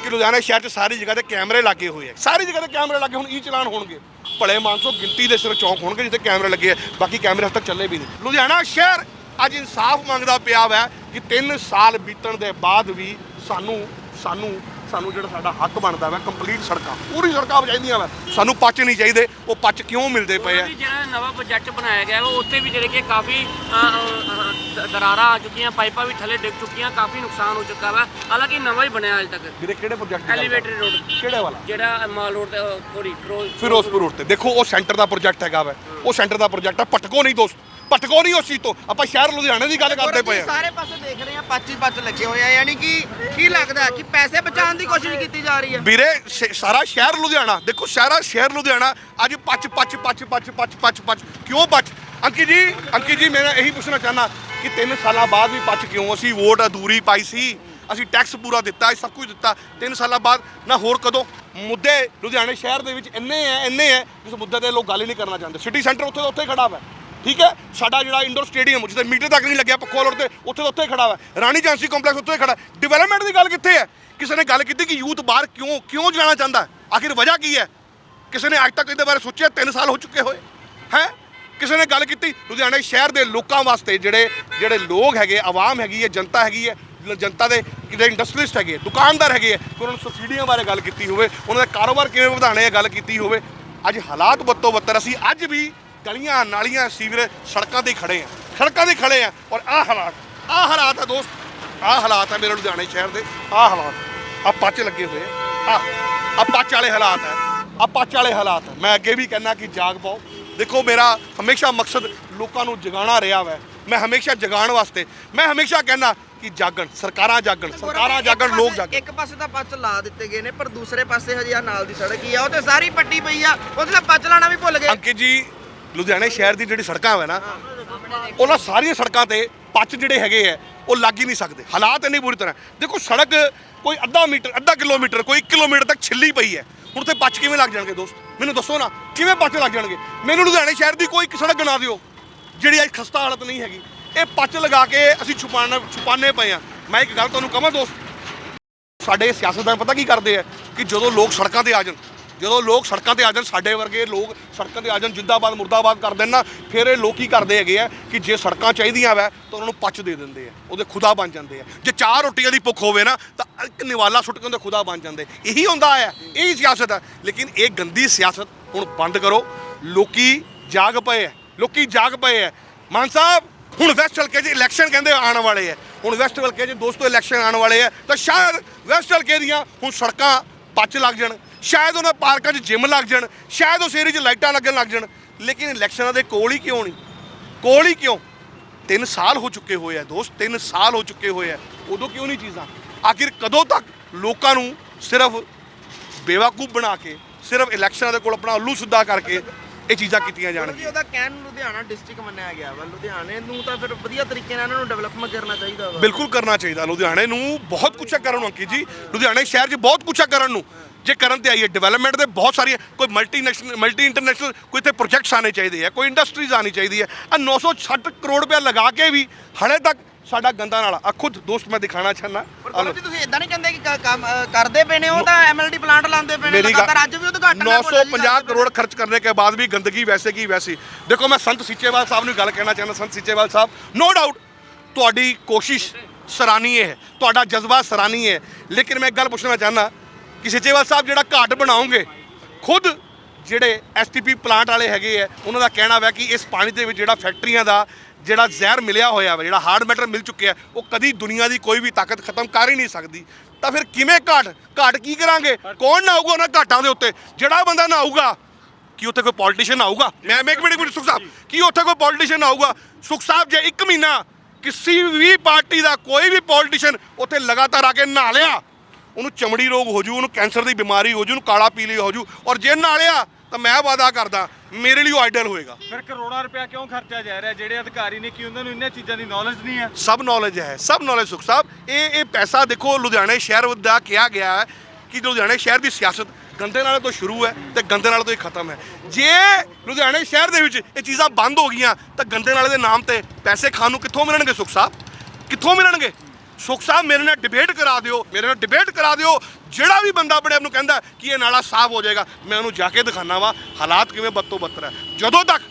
ਕਿ ਲੁਧਿਆਣਾ ਸ਼ਹਿਰ 'ਚ ਸਾਰੀ ਜਗ੍ਹਾ ਤੇ ਕੈਮਰੇ ਲੱਗੇ ਹੋਏ ਆ। ਸਾਰੀ ਜਗ੍ਹਾ ਤੇ ਕੈਮਰੇ ਲੱਗੇ ਹੁਣ ਈ ਚਲਾਨ ਹੋਣਗੇ। ਭਲੇ ਮਾਨਸੋ ਗਿਣਤੀ ਦੇ ਸਿਰ ਚੌਂਕ ਹੋਣਗੇ ਜਿੱਥੇ ਕੈਮਰੇ ਲੱਗੇ ਆ, ਬਾਕੀ ਕੈਮਰੇ ਹੱਥ ਤੱਕ ਚੱਲੇ ਵੀ ਨਹੀਂ। ਲੁਧਿਆਣਾ ਸ਼ਹਿਰ ਅੱਜ ਇਨਸਾਫ ਮੰਗਦਾ ਪਿਆ ਵਾ ਕਿ 3 ਸਾਲ ਬੀਤਣ ਦੇ ਬਾਅਦ ਵੀ ਸਾਨੂੰ ਸਾਨੂੰ ਸਾਨੂੰ ਜਿਹੜਾ ਸਾਡਾ ਹੱਕ ਬਣਦਾ ਵਾ ਕੰਪਲੀਟ ਸੜਕਾਂ ਪੂਰੀ ਸੜਕਾਂ ਚਾਹੀਦੀਆਂ ਵਾ। ਸਾਨੂੰ ਪੱਚ ਨਹੀਂ ਚਾਹੀਦੇ ਉਹ ਪੱਚ ਕਿਉਂ ਮਿਲਦੇ ਪਏ ਆ? ਜਿਹੜਾ ਨਵਾਂ ਪ੍ਰੋਜੈਕਟ ਬਣਾਇਆ ਗਿਆ ਵਾ ਉੱਥੇ ਵੀ ਜਿਹੜੇ ਕਿ ਕਾਫੀ ਦਰਾਰਾਂ ਆ ਚੁੱਕੀਆਂ ਪਾਈਪਾਂ ਵੀ ਥੱਲੇ ਡਿੱਗ ਚੁੱਕੀਆਂ ਕਾਫੀ ਨੁਕਸਾਨ ਹੋ ਚੁੱਕਾ ਵਾ। ਹਾਲਾਂਕਿ ਨਵਾਂ ਹੀ ਬਣਿਆ ਅਜੇ ਤੱਕ। ਵੀਰੇ ਕਿਹੜੇ ਪ੍ਰੋਜੈਕਟ ਐਲੀਵੇਟਡ ਰੋਡ ਕਿਹੜੇ ਵਾਲਾ? ਜਿਹੜਾ ਮਾਲ ਰੋਡ ਤੇ ਸੋਰੀ ਫਿਰੋਜ਼ਪੁਰ। ਰੋਡ ਤੇ। ਦੇਖੋ ਉਹ ਸੈਂਟਰ ਦਾ ਪ੍ਰੋਜੈਕਟ ਹੈਗਾ ਵਾ। ਉਹ ਸੈਂਟਰ ਦਾ ਪ੍ਰੋਜੈਕਟ ਹੈ ਪਟਕੋ ਨਹੀਂ ਦੋਸਤ। ਪਟਕੋ ਨਹੀਂ ਉਸ ਚੀਜ਼ ਤੋਂ। ਆਪਾਂ ਸ਼ਹਿਰ ਲੁਧਿਆਣੇ ਦੀ ਗੱਲ ਕਰਦੇ ਪਏ ਆ। ਸਾਰੇ ਪਾਸੇ ਦੇਖ ਰਹੇ ਆ ਪੱਚ ਹੀ ਪੱਚ ਲੱਗੇ ਹੋਏ ਆ ਯਾਨੀ ਕਿ ਕੀ ਲੱਗਦਾ ਕਿ ਪੈਸੇ ਬਚਾਉਣ ਦੀ ਕੋਸ਼ਿਸ਼ ਕੀਤੀ ਜਾ ਰਹੀ ਹੈ ਵੀਰੇ ਸ਼- ਸਾਰਾ ਸ਼ਹਿਰ ਲੁਧਿਆਣਾ ਦੇਖੋ ਸਾਰਾ ਸ਼ਹਿਰ ਲੁਧਿਆਣਾ ਅੱਜ ਪੱਚ ਪੱਚ ਪੱਚ ਪੱਚ ਪੱਚ ਪੱਚ ਪੱਚ ਕਿਉਂ ਪੱਚ? ਅੰਕੀ ਜੀ ਅੰਕੀ ਜੀ ਮੈਂ ਇਹੀ ਪੁੱਛਣਾ ਚਾਹਨਾ ਕਿ 3 ਸਾਲਾਂ ਬਾਅਦ ਵੀ ਪੱਚ ਕਿਉਂ? ਅਸੀਂ ਵੋਟ ਅਧੂਰੀ ਪਾਈ ਸੀ ਅਸੀਂ ਟੈਕਸ ਪੂਰਾ ਦਿੱਤਾ ਸਭ ਕੁਝ ਦਿੱਤਾ। 3 ਸਾਲਾਂ ਬਾਅਦ ਨਾ ਹੋਰ ਕਦੋਂ? ਮੁੱਦੇ ਲੁਧਿਆਣੇ ਸ਼ਹਿਰ ਦੇ ਵਿੱਚ ਇੰਨੇ ਐ ਇੰਨੇ ਐ ਜਿਸ ਮੁੱਦੇ ਤੇ ਲੋਕ ਗੱਲ ਹੀ ਨਹੀਂ ਕਰਨਾ ਚਾਹੁੰਦੇ। ਸਿਟੀ ਸੈਂਟਰ ਉੱਥੇ ਦਾ ਉੱਥੇ ਹੀ ਖੜਾ ਵਾ। ਠੀਕ ਹੈ? ਸਾਡਾ ਜਿਹੜਾ ਇੰਡੋਰ ਸਟੇਡੀਅਮ ਜਿੱਥੇ ਮੀਟਰ ਤੱਕ ਨਹੀਂ ਲੱਗਿਆ, ਪੱਖੋ ਰੋਡ ਤੇ ਉੱਥੇ ਉੱਥੇ ਹੀ ਖੜਾ ਵਾ। ਰਾਣੀ ਜਾਂਸੀ ਕੰਪਲੈਕਸ ਉੱਥੇ ਹੀ ਖੜਾ। ਡਿਵੈਲਪਮੈਂਟ ਦੀ ਗੱਲ ਕਿੱਥੇ ਹੈ? ਕਿਸੇ ਨੇ ਗੱਲ ਕੀਤੀ ਕਿ ਯੂਥ ਬਾਹਰ ਕਿਉਂ ਕਿਉਂ ਜਾਣਾ ਚਾਹੁੰਦਾ? ਆਖਿਰ ਵਜ੍ਹਾ ਕੀ ਹੈ? ਕਿਸੇ ਨੇ ਅੱਜ ਤੱਕ ਇਹਦੇ ਬਾਰੇ ਸੋਚਿਆ? 3 ਸਾਲ ਹੋ ਚੁੱਕੇ ਹੋਏ। ਹੈ? ਕਿਸੇ ਨੇ ਗੱਲ ਕੀਤੀ? ਲੁਧਿਆਣੇ ਸ਼ਹਿਰ ਦੇ ਲੋਕਾਂ ਵਾਸਤੇ ਜਿਹੜੇ ਜਿਹੜੇ ਲੋਕ ਹੈਗੇ, ਆਵਾਮ ਹੈਗੀ ਹੈ, ਜਨਤਾ ਹੈਗੀ ਹੈ ਜਨਤਾ ਦੇ ਜਿਹੜੇ ਇੰਡਸਟਰੀਸਟ ਹੈਗੇ, ਦੁਕਾਨਦਾਰ ਹੈਗੇ ਹੈ ਉਹਨਾਂ ਨੂੰ ਸਬਸਿਡੀਆਂ ਬਾਰੇ ਗੱਲ ਕੀਤੀ ਹੋਵੇ, ਉਹਨਾਂ ਦਾ ਕਾਰੋਬਾਰ ਕਿਵੇਂ ਵਧਾਉਣੇ ਹੈ ਗੱਲ ਕੀਤੀ ਹੋਵੇ। ਅੱਜ ਹਾਲਾਤ ਬੱਤੋ ਬੱਤਰ ਅਸੀਂ ਅੱਜ ਵੀ ਗਲੀਆਂ ਨਾਲੀਆਂ ਸੀਵਰੇਜ ਸੜਕਾਂ ਤੇ ਖੜੇ ਆ। ਸੜਕਾਂ ਤੇ ਖੜੇ ਆ। ਔਰ ਆਹ ਹਾਲਾਤ ਆਹ ਹਾਲਾਤ ਆ ਦੋਸਤ। ਆਹ ਹਾਲਾਤ ਆ ਮੇਰੇ ਲੁਧਿਆਣੇ ਸ਼ਹਿਰ ਦੇ। ਆਹ ਹਾਲਾਤ ਆ ਪੱਚ ਲੱਗੇ ਹੋਏ ਆ। ਆ ਪੱਚ ਵਾਲੇ ਹਾਲਾਤ ਆ। ਆ ਪੱਚ ਵਾਲੇ ਹਾਲਾਤ। ਮੈਂ ਅੱਗੇ ਵੀ ਕਹਿੰਦਾ ਕਿ ਜਾਗ ਪਾਓ। ਦੇਖੋ ਮੇਰਾ ਹਮੇਸ਼ਾ ਮਕਸਦ ਲੋਕਾਂ ਨੂੰ ਜਗਾਉਣਾ ਰਿਹਾ ਵੈ। ਮੈਂ ਹਮੇਸ਼ਾ ਜਗਾਉਣ ਵਾਸਤੇ ਮੈਂ ਹਮੇਸ਼ਾ ਕਹਿੰਦਾ ਕਿ ਜਾਗਣ ਸਰਕਾਰਾਂ ਜਾਗਣ ਸਰਕਾਰਾਂ ਜਾਗਣ ਲੋਕ ਜਾਗਣ। ਇੱਕ ਪਾਸੇ ਤਾਂ ਪੱਚ ਲਾ ਦਿੱਤੇ ਗਏ ਨੇ ਪਰ ਦੂਸਰੇ ਪਾਸੇ ਹਜੇ ਆ ਨਾਲ ਦੀ ਸੜਕ ਹੀ ਆ। ਉਹ ਤੇ ਸਾਰੀ ਪੱਟੀ ਪਈ ਆ। ਉਹਦੇ ਨਾਲ ਪੱਚ ਲਾਣਾ ਵੀ ਭੁੱਲ ਗਏ। ਅੰਕਿਤ ਜੀ ਲੁਧਿਆਣੇ ਸ਼ਹਿਰ ਦੀ ਜਿਹੜੀ ਸੜਕਾਂ ਹੈ ਨਾ, ਉਹਨਾਂ ਸਾਰੀਆਂ ਸੜਕਾਂ ਤੇ ਪੱਚ ਜਿਹੜੇ ਹੈਗੇ ਆ, ਉਹ ਲੱਗ ਹੀ ਨਹੀਂ ਸਕਦੇ। ਹਾਲਾਤ ਇੰਨੀ ਬੁਰੀ ਤਰ੍ਹਾਂ। ਦੇਖੋ, ਸੜਕ ਕੋਈ ਅੱਧਾ ਮੀਟਰ, ਅੱਧਾ ਕਿਲੋਮੀਟਰ, ਕੋਈ 1 ਕਿਲੋਮੀਟਰ ਤੱਕ ਛਿੱਲੀ ਪਈ ਹੈ। ਹੁਣ ਤੇ ਪੱਚ ਕਿਵੇਂ ਲੱਗ ਜਾਣਗੇ ਦੋਸਤ? ਮੈਨੂੰ ਦੱਸੋ ਨਾ, ਕਿਵੇਂ ਪੱਚ ਲੱਗ ਜਾਣਗੇ? ਮੈਨੂੰ ਲੁਧਿਆਣੇ ਸ਼ਹਿਰ ਦੀ ਕੋਈ ਇੱਕ ਸੜਕ ਗਣਾ ਦਿਓ, ਜਿਹੜੀ ਅੱਜ ਖਸਤਾ ਹਾਲਤ ਨਹੀਂ ਹੈਗੀ। ਇਹ ਪੱਚ ਲਗਾ ਕੇ ਅਸੀਂ ਛੁਪਾਣਾ, ਛੁਪਾਣੇ ਪਏ ਆ। ਮੈਂ ਇੱਕ ਗੱਲ ਤੁਹਾਨੂੰ ਕਹਾਂ ਦੋਸਤ? ਸਾਡੇ ਸਿਆਸਤਦਾਨ ਪਤਾ ਕੀ ਕਰਦੇ ਆ? ਕਿ ਜਦੋਂ ਲੋਕ ਸੜਕਾਂ ਤੇ ਆ ਜਾਣ ਜਦੋਂ ਲੋਕ ਸੜਕਾਂ ਤੇ ਆ ਜਾਣ, ਸਾਡੇ ਵਰਗੇ ਲੋਕ ਸੜਕਾਂ ਤੇ ਆ ਜਾਣ, ਜਿੰਦਾਬਾਦ, ਮੁਰਦਾਬਾਦ ਕਰ ਦੇਣ ਨਾ, ਫਿਰ ਇਹ ਲੋਕੀ ਕਰਦੇ ਹੈਗੇ ਆ ਕਿ ਜੇ ਸੜਕਾਂ ਚਾਹੀਦੀਆਂ ਵੈ, ਤਾਂ ਉਹਨਾਂ ਨੂੰ ਪੱਚ ਦੇ ਦਿੰਦੇ ਆ, ਉਹਦੇ ਖੁਦਾ ਬਣ ਜਾਂਦੇ ਆ। ਜੇ ਚਾਰ ਰੋਟੀਆਂ ਦੀ ਭੁੱਖ ਹੋਵੇ ਨਾ, ਤਾਂ ਇੱਕ ਨਿਵਾਲਾ ਸੁੱਟ ਕੇ ਉਹਦੇ ਖੁਦਾ ਬਣ ਜਾਂਦੇ। ਇਹੀ ਹੁੰਦਾ ਹੈ ਇਹੀ ਸਿਆਸਤ ਹੈ ਲੇਕਿਨ ਇਹ ਗੰਦੀ ਸਿਆਸਤ ਹੁਣ ਬੰਦ ਕਰੋ। ਲੋਕੀ ਜਾਗ ਪਏ ਆ, ਲੋਕੀ ਜਾਗ ਪਏ ਆ। ਮਾਨ ਸਾਹਿਬ, ਹੁਣ ਵੈਸਟ ਹਲਕੇ 'ਚ ਇਲੈਕਸ਼ਨ ਕਹਿੰਦੇ ਆਉਣ ਵਾਲੇ ਆ। ਹੁਣ ਵੈਸਟ ਹਲਕੇ 'ਚ ਦੋਸਤੋ ਇਲੈਕਸ਼ਨ ਆਉਣ ਵਾਲੇ ਆ, ਤਾਂ ਸ਼ਾਇਦ ਵੈਸਟ ਹਲਕੇ ਦੀਆਂ ਹੁਣ ਸੜਕਾਂ ਪੱਚ ਲੱਗ ਜਾਣ। ਸ਼ਾਇਦ ਉਹਨਾਂ ਪਾਰਕਾਂ 'ਚ ਜਿਮ ਲੱਗ ਜਾਣ, ਸ਼ਾਇਦ ਉਸ ਏਰੀਏ 'ਚ ਲਾਈਟਾਂ ਲੱਗਣ ਲੱਗ ਜਾਣ। ਲੇਕਿਨ ਇਲੈਕਸ਼ਨਾਂ ਦੇ ਕੋਲ ਹੀ ਕਿਉਂ ਨਹੀਂ? ਕੋਲ ਹੀ ਕਿਉਂ? 3 ਸਾਲ ਹੋ ਚੁੱਕੇ ਹੋਏ ਆ ਦੋਸਤ 3 ਸਾਲ ਹੋ ਚੁੱਕੇ ਹੋਏ ਆ। ਉਦੋਂ ਕਿਉਂ ਨਹੀਂ ਚੀਜ਼ਾਂ? ਆਖਿਰ ਕਦੋਂ ਤੱਕ ਲੋਕਾਂ ਨੂੰ ਸਿਰਫ ਬੇਵਕੂਫ ਬਣਾ ਕੇ, ਸਿਰਫ ਇਲੈਕਸ਼ਨਾਂ ਦੇ ਕੋਲ ਆਪਣਾ ਉੱਲੂ ਸਿੱਧਾ ਕਰਕੇ ਇਹ ਚੀਜ਼ਾਂ ਕੀਤੀਆਂ ਕਿਉਂਕਿ ਜਾਣਗੀਆਂ ਉਹਦਾ ਕਹਿਣ ਨੂੰ ਲੁਧਿਆਣਾ ਡਿਸਟ੍ਰਿਕਟ ਮੰਨਿਆ ਗਿਆ ਵਾ। ਲੁਧਿਆਣੇ ਨੂੰ ਤਾਂ ਫਿਰ ਵਧੀਆ ਤਰੀਕੇ ਨਾਲ ਇਹਨਾਂ ਨੂੰ ਡਿਵੈਲਪਮੈਂਟ ਕਰਨਾ ਚਾਹੀਦਾ ਵਾ। ਬਿਲਕੁਲ ਕਰਨਾ ਚਾਹੀਦਾ। ਲੁਧਿਆਣੇ ਨੂੰ ਬਹੁਤ ਕੁਛ ਹੈ ਕਰਨ ਨੂੰ ਅੰਕਿਤ ਜੀ। ਲੁਧਿਆਣੇ ਸ਼ਹਿਰ 'ਚ ਬਹੁਤ ਕੁਛ ਹੈ ਕਰਨ ਨੂੰ। ਜੇ ਕਰਨ ਤੇ ਆਈਏ ਡਿਵੈਲਪਮੈਂਟ ਦੇ ਬਹੁਤ ਸਾਰੀਆਂ ਕੋਈ ਮਲਟੀ ਨੈਸ਼ਨਲ ਮਲਟੀ ਇੰਟਰਨੈਸ਼ਨਲ ਕੋਈ ਇੱਥੇ ਪ੍ਰੋਜੈਕਟਸ ਆਣੇ ਚਾਹੀਦੇ ਆ ਕੋਈ ਇੰਡਸਟਰੀਜ਼ ਆਣੀ ਚਾਹੀਦੀ ਹੈ ਆ 960 ਕਰੋੜ ਰੁਪਇਆ ਲਗਾ ਕੇ ਵੀ ਹਲੇ ਤੱਕ ਸਾਡਾ ਗੰਦਾ ਨਾਲਾ। ਆ ਖੁਦ ਦੋਸਤ ਮੈਂ ਦਿਖਾਣਾ ਚਾਹਨਾ ਪਰ ਗੌਰਵ ਜੀ ਤੁਸੀਂ ਇਦਾਂ ਨਹੀਂ ਕਹਿੰਦੇ ਕਿ ਕ- ਕੰਮ ਅ, ਕਰਦੇ ਪਏ ਨੇ ਉਹ ਤਾਂ ਐਮਐਲਡੀ ਪਲਾਂਟ ਲਾਉਂਦੇ ਪਏ ਨੇ ਮੇਰੀ ਗੱਲ ਲਗਾਤਾਰ ਅੱਜ ਵੀ ਉਦਘਾਟਨ ਨਾਲ ਬੋਲਿਆ ਜੀ 950 ਕਰੋੜ ਖਰਚ ਕਰਨੇ ਕੇ ਬਾਅਦ ਵੀ ਗੰਦਗੀ ਵੈਸੇ ਕੀ ਵੈਸੀ। ਦੇਖੋ ਮੈਂ ਸੰਤ ਸੀਚੇਵਾਲ ਸਾਹਿਬ ਨੂੰ ਗੱਲ ਕਹਿਣਾ ਚਾਹੁੰਦਾ ਸੰਤ ਸੀਚੇਵਾਲ ਸਾਹਿਬ ਨੋ ਡਾਊਟ ਤੁਹਾਡੀ ਕੋਸ਼ਿਸ਼ ਸਰਾਹਨੀय ਹੈ ਤੁਹਾਡਾ ਜਜ਼ਬਾ ਸਰਾਹਨੀय ਹੈ। ਲੇਕਿਨ ਮੈਂ ਇੱਕ ਗੱਲ ਪੁੱਛਣਾ ਚਾਹੁੰਦਾ ਕਿ ਸੀਚੇਵਾਲ ਸਾਹਿਬ ਜਿਹੜਾ ਘਾਟ ਬਣਾਓਗੇ ਖੁਦ ਜਿਹੜੇ ਐਸਟੀਪੀ ਪਲਾਂਟ ਵਾਲੇ ਹੈਗੇ ਆ ਉਹਨਾਂ ਦਾ ਕਹਿਣਾ ਵਾ ਕਿ ਇਸ ਪਾਣੀ ਦੇ ਵਿੱਚ ਜਿਹੜਾ ਫੈਕਟਰੀਆਂ ਦਾ ਜਿਹੜਾ ਜ਼ਹਿਰ ਮਿਲਿਆ ਹੋਇਆ ਵਾ ਜਿਹੜਾ ਹਾਰਡ ਮੈਟਰ ਮਿਲ ਚੁੱਕਿਆ ਉਹ ਕਦੀ ਦੁਨੀਆ ਦੀ ਕੋਈ ਵੀ ਤਾਕਤ ਖਤਮ ਕਰ ਹੀ ਨਹੀਂ ਸਕਦੀ। ਤਾਂ ਫਿਰ ਕਿਵੇਂ ਘਾਟ? ਘਾਟ ਕੀ ਕਰਾਂਗੇ? ਕੌਣ ਨਾਊਗਾ ਉਹਨਾਂ ਘਾਟਾਂ ਦੇ ਉੱਤੇ? ਜਿਹੜਾ ਬੰਦਾ ਨਾਊਗਾ ਕੀ ਉੱਥੇ ਕੋਈ ਪੋਲੀਟੀਸ਼ੀਅਨ ਆਊਗਾ ਮੈਂ ਮੈਂ ਇੱਕ ਮਿੰਟ ਇੱਕ ਮਿੰਟ ਸੁਖ ਸਾਹਿਬ। ਕੀ ਉੱਥੇ ਕੋਈ ਪੋਲੀਟੀਸ਼ੀਅਨ ਆਊਗਾ ਸੁਖ ਸਾਹਿਬ ਜੇ ਇੱਕ ਮਹੀਨਾ ਕਿਸੇ ਵੀ ਪਾਰਟੀ ਦਾ ਕੋਈ ਵੀ ਪੋਲੀਟੀਸ਼ੀਅਨ ਉੱਥੇ ਲਗਾਤਾਰ ਆ ਕੇ ਨਹਾ ਲਿਆ ਉਹਨੂੰ ਚਮੜੀ ਰੋਗ ਹੋ ਜੂ ਉਹਨੂੰ ਕੈਂਸਰ ਦੀ ਬਿਮਾਰੀ ਹੋ ਜੂ ਉਹਨੂੰ ਕਾਲਾ ਪੀਲੀ ਹੋ ਜੂ ਔਰ ਜੇ ਨਹਾ ਲਿਆ ਤਾਂ ਮੈਂ ਵਾਅਦਾ ਕਰਦਾ ਮੇਰੇ ਲਈ ਉਹ ਆਈਡਲ ਹੋਏਗਾ। ਫਿਰ ਕਰੋੜਾਂ ਰੁਪਇਆ ਕਿਉਂ ਖਰਚਿਆ ਜਾ ਰਿਹਾ? ਜਿਹੜੇ ਅਧਿਕਾਰੀ ਨੇ ਕੀ ਉਹਨਾਂ ਨੂੰ ਇੰਨੀਆਂ ਚੀਜ਼ਾਂ ਦੀ ਨੌਲੇਜ ਨਹੀਂ ਹੈ? ਸਭ ਨੌਲੇਜ ਹੈ ਸਭ ਨੌਲੇਜ ਸੁਖ ਸਾਹਿਬ। ਇਹ ਇਹ ਪੈਸਾ ਦੇਖੋ ਲੁਧਿਆਣੇ ਸ਼ਹਿਰ ਦਾ ਕਿਹਾ ਗਿਆ ਹੈ ਕਿ ਲੁਧਿਆਣੇ ਸ਼ਹਿਰ ਦੀ ਸਿਆਸਤ ਗੰਦੇ ਨਾਲੇ ਤੋਂ ਸ਼ੁਰੂ ਹੈ ਤੇ ਗੰਦੇ ਨਾਲੇ ਤੋਂ ਹੀ ਖਤਮ ਹੈ। ਜੇ ਲੁਧਿਆਣੇ ਸ਼ਹਿਰ ਦੇ ਵਿੱਚ ਇਹ ਚੀਜ਼ਾਂ ਬੰਦ ਹੋ ਗਈਆਂ ਤਾਂ ਗੰਦੇ ਨਾਲੇ ਦੇ ਨਾਮ ਤੇ ਪੈਸੇ ਖਾਣ ਨੂੰ ਕਿੱਥੋਂ ਮਿਲਣਗੇ ਸੁਖ ਸਾਹਿਬ? ਕਿੱਥੋਂ ਮਿਲਣਗੇ? ਸੁਖ ਸਾਹਿਬ ਮੇਰੇ ਨਾਲ ਡਿਬੇਟ ਕਰਾ ਦਿਓ ਮੇਰੇ ਨਾਲ ਡਿਬੇਟ ਕਰਾ ਦਿਓ। ਜਿਹੜਾ ਵੀ ਬੰਦਾ ਆਪਣੇ ਆਪ ਨੂੰ ਕਹਿੰਦਾ ਕਿ ਇਹ ਨਾਲਾ ਸਾਫ਼ ਹੋ ਜਾਏਗਾ, ਮੈਂ ਉਹਨੂੰ ਜਾ ਕੇ ਦਿਖਾਣਾ ਵਾ, ਹਾਲਾਤ ਕਿਵੇਂ ਬੱਤੋ ਬੱਤਰ ਹੈ। ਜਦੋਂ ਤੱਕ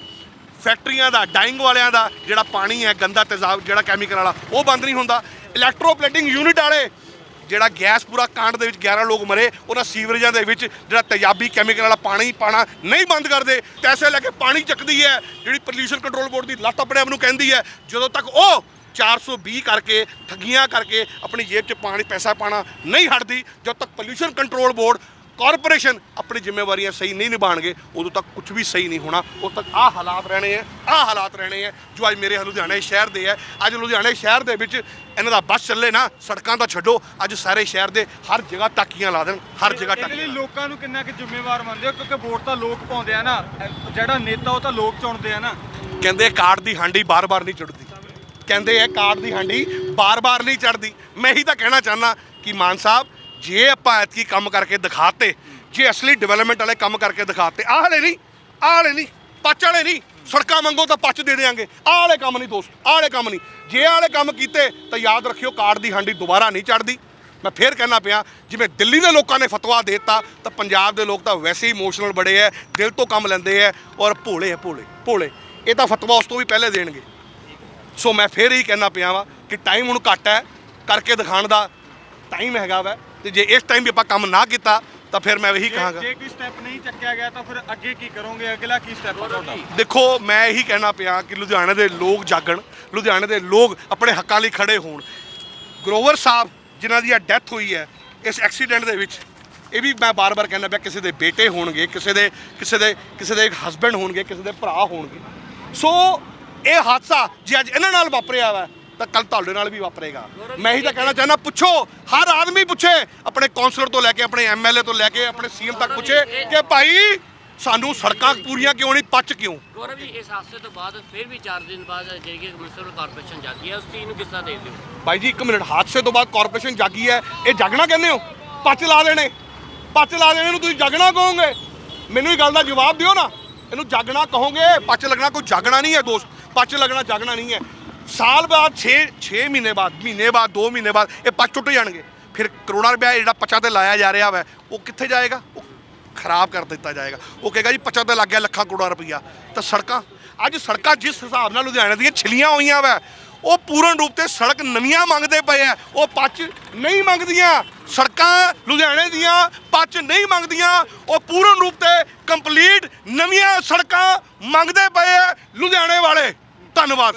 ਫੈਕਟਰੀਆਂ ਦਾ ਡਾਈਂਗ ਵਾਲਿਆਂ ਦਾ ਜਿਹੜਾ ਪਾਣੀ ਹੈ, ਗੰਦਾ ਤੇਜ਼ਾਬ ਜਿਹੜਾ ਕੈਮੀਕਲ ਵਾਲਾ, ਉਹ ਬੰਦ ਨਹੀਂ ਹੁੰਦਾ। ਇਲੈਕਟ੍ਰੋਪਲੇਟਿੰਗ ਯੂਨਿਟ ਵਾਲੇ, ਜਿਹੜਾ ਗੈਸ ਪੂਰਾ ਕਾਂਡ ਦੇ ਵਿੱਚ 11 ਲੋਕ ਮਰੇ, ਉਹਨਾਂ ਸੀਵਰੇਜਾਂ ਦੇ ਵਿੱਚ ਜਿਹੜਾ ਤੇਜ਼ਾਬੀ ਕੈਮੀਕਲ ਵਾਲਾ ਪਾਣੀ ਪਾਣਾ ਨਹੀਂ ਬੰਦ ਕਰਦੇ, ਪੈਸੇ ਲੈ ਕੇ ਪਾਣੀ ਚੱਕਦੀ ਹੈ, ਜਿਹੜੀ ਪੋਲਿਊਸ਼ਨ ਕੰਟਰੋਲ ਬੋਰਡ ਦੀ ਲੱਤ ਆਪਣੇ ਆਪ ਨੂੰ ਕਹਿੰਦੀ ਹੈ, ਜਦੋਂ ਤੱਕ ਉਹ 420 ਕਰਕੇ ਠੱਗੀਆਂ ਕਰਕੇ ਆਪਣੀ ਜੇਬ 'ਚ ਪਾਣੀ ਪੈਸਾ ਪਾਣਾ ਨਹੀਂ ਹਟਦੀ। ਜਦੋਂ ਤੱਕ ਪੋਲਿਊਸ਼ਨ ਕੰਟਰੋਲ ਬੋਰਡ ਕਾਰਪੋਰੇਸ਼ਨ ਆਪਣੀ ਜ਼ਿੰਮੇਵਾਰੀਆਂ ਸਹੀ ਨਹੀਂ ਨਿਭਾਣਗੇ ਉਦੋਂ ਤੱਕ ਕੁਝ ਵੀ ਸਹੀ ਨਹੀਂ ਹੋਣਾ। ਉਦੋਂ ਤੱਕ ਆਹ ਹਾਲਾਤ ਰਹਿਣੇ ਆ ਆਹ ਹਾਲਾਤ ਰਹਿਣੇ ਆ ਜੋ ਅੱਜ ਮੇਰੇ ਲੁਧਿਆਣੇ ਸ਼ਹਿਰ ਦੇ ਆ ਅੱਜ ਲੁਧਿਆਣੇ ਸ਼ਹਿਰ ਦੇ ਵਿੱਚ ਇਹਨਾਂ ਦਾ ਬੱਸ ਚੱਲੇ ਨਾ ਸੜਕਾਂ ਤਾਂ ਛੱਡੋ। ਅੱਜ ਸਾਰੇ ਸ਼ਹਿਰ ਦੇ ਹਰ ਜਗ੍ਹਾ ਟਾਕੀਆਂ ਲਾ ਦੇਣ ਹਰ ਜਗ੍ਹਾ ਇਹਦੇ ਲਈ ਟਾਕੀਆਂ। ਲੋਕਾਂ ਨੂੰ ਕਿੰਨਾ ਕਿ ਜ਼ਿੰਮੇਵਾਰ ਮੰਨਦੇ ਹੋ? ਕਿਉਂਕਿ ਵੋਟ ਤਾਂ ਲੋਕ ਪਾਉਂਦੇ ਆ ਨਾ। ਜਿਹੜਾ ਨੇਤਾ ਉਹ ਤਾਂ ਲੋਕ ਚੁਣਦੇ ਆ ਨਾ। ਕਹਿੰਦੇ ਕਾਰਡ ਦੀ ਹਾਂਡੀ ਬਾਰ-ਬਾਰ ਨਹੀਂ ਚੜਦੀ। ਕਹਿੰਦੇ ਆ ਕਾਰਡ ਦੀ ਹਾਂਡੀ ਬਾਰ-ਬਾਰ ਨਹੀਂ ਚੜਦੀ ਮੈਂ ਹੀ ਤਾਂ ਕਹਿਣਾ ਚਾਹੁੰਦਾ ਕਿ ਮਾਨ ਸਾਹਿਬ, ਜੇ ਆਪਾਂ ਐਤਕੀ ਕੰਮ ਕਰਕੇ ਦਿਖਾਤੇ, ਜੇ ਅਸਲੀ ਡਿਵੈਲਪਮੈਂਟ ਵਾਲੇ ਕੰਮ ਕਰਕੇ ਦਿਖਾਤੇ, ਆਹ ਵਾਲੇ ਨਹੀਂ, ਆਹ ਵਾਲੇ ਨਹੀਂ, ਪੱਚ ਵਾਲੇ ਨਹੀਂ, ਸੜਕਾਂ ਮੰਗੋ ਤਾਂ ਪੱਚ ਦੇ ਦੇਾਂਗੇ ਆਹ ਵਾਲੇ ਕੰਮ ਨਹੀਂ ਦੋਸਤ, ਆਹ ਵਾਲੇ ਕੰਮ ਨਹੀਂ। ਜੇ ਆਹ ਵਾਲੇ ਕੰਮ ਕੀਤੇ ਤਾਂ ਯਾਦ ਰੱਖਿਓ ਕਾਰਡ ਦੀ ਹਾਂਡੀ ਦੁਬਾਰਾ ਨਹੀਂ ਚੜਦੀ ਮੈਂ ਫੇਰ ਕਹਿਣਾ ਪਿਆ, ਜਿਵੇਂ ਦਿੱਲੀ ਦੇ ਲੋਕਾਂ ਨੇ ਫਤਵਾ ਦਿੱਤਾ, ਤਾਂ ਪੰਜਾਬ ਦੇ ਲੋਕ ਤਾਂ ਵੈਸੇ ਹੀ ਇਮੋਸ਼ਨਲ ਬੜੇ ਐ, ਦਿਲ ਤੋਂ ਕੰਮ ਲੈਂਦੇ ਐ, ਔਰ ਭੋਲੇ ਐ ਭੋਲੇ ਭੋਲੇ। ਇਹ ਤਾਂ ਫਤਵਾ ਉਸ ਤੋਂ ਵੀ ਪਹਿਲੇ ਦੇਣਗੇ। ਸੋ ਮੈਂ ਫੇਰ ਹੀ ਕਹਿਣਾ ਪਿਆ ਵਾਂ ਕਿ ਟਾਈਮ ਹੁਣ ਘੱਟ ਹੈ ਕਰਕੇ ਦਿਖਾਉਣ ਦਾ ਟਾਈਮ ਹੈਗਾ ਵਾ। ਤੇ ਜੇ ਇਸ ਟਾਈਮ ਵੀ ਆਪਾਂ ਕੰਮ ਨਾ ਕੀਤਾ ਤਾਂ ਫਿਰ ਮੈਂ ਇਹੀ ਕਹਾਂਗਾ। ਜੇ ਕੋਈ ਸਟੈਪ ਨਹੀਂ ਚੱਕਿਆ ਗਿਆ ਤਾਂ ਫਿਰ ਅੱਗੇ ਕੀ ਕਰੋਗੇ? ਅਗਲਾ ਕੀ ਸਟੈਪ ਤੁਹਾਡਾ? ਦੇਖੋ ਮੈਂ ਇਹੀ ਕਹਿਣਾ ਪਿਆ ਕਿ ਲੁਧਿਆਣੇ ਦੇ ਲੋਕ ਜਾਗਣ ਲੁਧਿਆਣੇ ਦੇ ਲੋਕ ਆਪਣੇ ਹੱਕਾਂ ਲਈ ਖੜੇ ਹੋਣ। ਗਰੋਵਰ ਸਾਹਿਬ ਜਿਨ੍ਹਾਂ ਦੀ ਡੈਥ ਹੋਈ ਹੈ ਇਸ ਐਕਸੀਡੈਂਟ ਦੇ ਵਿੱਚ ਇਹ ਵੀ ਮੈਂ ਬਾਰ-ਬਾਰ ਕਹਿੰਦਾ ਪਿਆ ਕਿਸੇ ਦੇ ਬੇਟੇ ਹੋਣਗੇ ਕਿਸੇ ਦੇ ਕਿਸੇ ਦੇ ਕਿਸੇ ਦੇ ਹਸਬੰਡ ਹੋਣਗੇ ਕਿਸੇ ਦੇ ਭਰਾ ਹੋਣਗੇ। ਸੋ ਇਹ ਹਾਦਸਾ ਜੇ ਅੱਜ ਇਹਨਾਂ ਨਾਲ ਵਾਪਰਿਆ ਵਾ ਤਾਂ ਕੱਲ ਤੁਹਾਡੇ ਨਾਲ ਵੀ ਵਾਪਰੇਗਾ। ਮੈਂ ਹੀ ਤਾਂ ਕਹਿਣਾ ਚਾਹੁੰਦਾ ਪੁੱਛੋ ਹਰ ਆਦਮੀ ਪੁੱਛੇ ਆਪਣੇ ਕੌਂਸਲਰ ਤੋਂ ਲੈ ਕੇ ਆਪਣੇ ਐਮਐਲਏ ਤੋਂ ਲੈ ਕੇ ਆਪਣੇ ਸੀਐਮ ਤੱਕ ਪੁੱਛੇ ਕਿ ਭਾਈ ਸਾਨੂੰ ਸੜਕਾਂ ਪੂਰੀਆਂ ਕਿਉਂ ਨਹੀਂ ਪੱਚ ਕਿਉਂ? ਗੌਰਵ ਜੀ ਇਸ ਹਾਦਸੇ ਤੋਂ ਬਾਅਦ ਫਿਰ ਵੀ 4 ਦਿਨ ਬਾਅਦ ਜਿਹੜੀ ਮਿਊਨਿਸਪਲ ਕਾਰਪੋਰੇਸ਼ਨ ਜਾਗੀ ਹੈ ਉਸ ਚੀਜ਼ ਨੂੰ ਕਿਸ ਦੇਖਦੇ ਹੋ? ਭਾਈ ਜੀ ਇੱਕ ਮਿੰਟ ਹਾਦਸੇ ਤੋਂ ਬਾਅਦ ਕਾਰਪੋਰੇਸ਼ਨ ਜਾਗੀ ਹੈ ਇਹ ਜਾਗਣਾ ਕਹਿੰਦੇ ਹੋ? ਪੱਚ ਲਾ ਦੇਣੇ ਪੱਚ ਲਾ ਦੇਣੇ ਨੂੰ ਤੁਸੀਂ ਜਾਗਣਾ ਕਹੋਗੇ? ਮੈਨੂੰ ਇਹ ਗੱਲ ਦਾ ਜਵਾਬ ਦਿਓ ਨਾ ਇਹਨੂੰ ਜਾਗਣਾ ਕਹੋਗੇ ਪੱਚ ਲੱਗਣਾ ਕੋਈ ਜਾਗਣਾ ਨਹੀਂ ਹੈ ਦੋਸਤ। ਪੱਚ ਲੱਗਣਾ, ਜਾਗਣਾ ਨਹੀਂ ਹੈ। ਸਾਲ ਬਾਅਦ 6 6 ਮਹੀਨੇ ਬਾਅਦ ਮਹੀਨੇ ਬਾਅਦ 2 ਮਹੀਨੇ ਬਾਅਦ ਇਹ ਪੱਚ ਟੁੱਟ ਜਾਣਗੇ। ਫਿਰ ਕਰੋੜਾਂ ਰੁਪਇਆ ਜਿਹੜਾ ਪੱਚਾ ਤੇ ਲਾਇਆ ਜਾ ਰਿਹਾ ਵਾ, ਉਹ ਕਿੱਥੇ ਜਾਏਗਾ? ਉਹ ਖਰਾਬ ਕਰ ਦਿੱਤਾ ਜਾਏਗਾ। ਉਹ ਕਹੇਗਾ ਜੀ, ਪੱਚਾ ਤੇ ਲੱਗ ਗਿਆ ਲੱਖਾਂ ਕਰੋੜਾਂ ਰੁਪਈਆ ਤਾਂ ਸੜਕਾਂ, ਅੱਜ ਸੜਕਾਂ ਜਿਸ ਹਿਸਾਬ ਨਾਲ ਲੁਧਿਆਣੇ ਦੀਆਂ ਛਿਲੀਆਂ ਹੋਈਆਂ ਵਾ ਉਹ ਪੂਰਨ ਰੂਪ ਤੇ ਸੜਕ ਨਵੀਆਂ ਮੰਗਦੇ ਪਏ ਆ। ਉਹ ਪੱਚ ਨਹੀਂ ਮੰਗਦੀਆਂ। ਸੜਕਾਂ ਲੁਧਿਆਣੇ ਦੀਆਂ ਪੱਚ ਨਹੀਂ ਮੰਗਦੀਆਂ। ਉਹ ਪੂਰਨ ਰੂਪ ਤੇ ਕੰਪਲੀਟ ਨਵੀਆਂ ਸੜਕਾਂ ਮੰਗਦੇ ਪਏ ਆ ਲੁਧਿਆਣੇ ਵਾਲੇ। ਧੰਨਵਾਦ।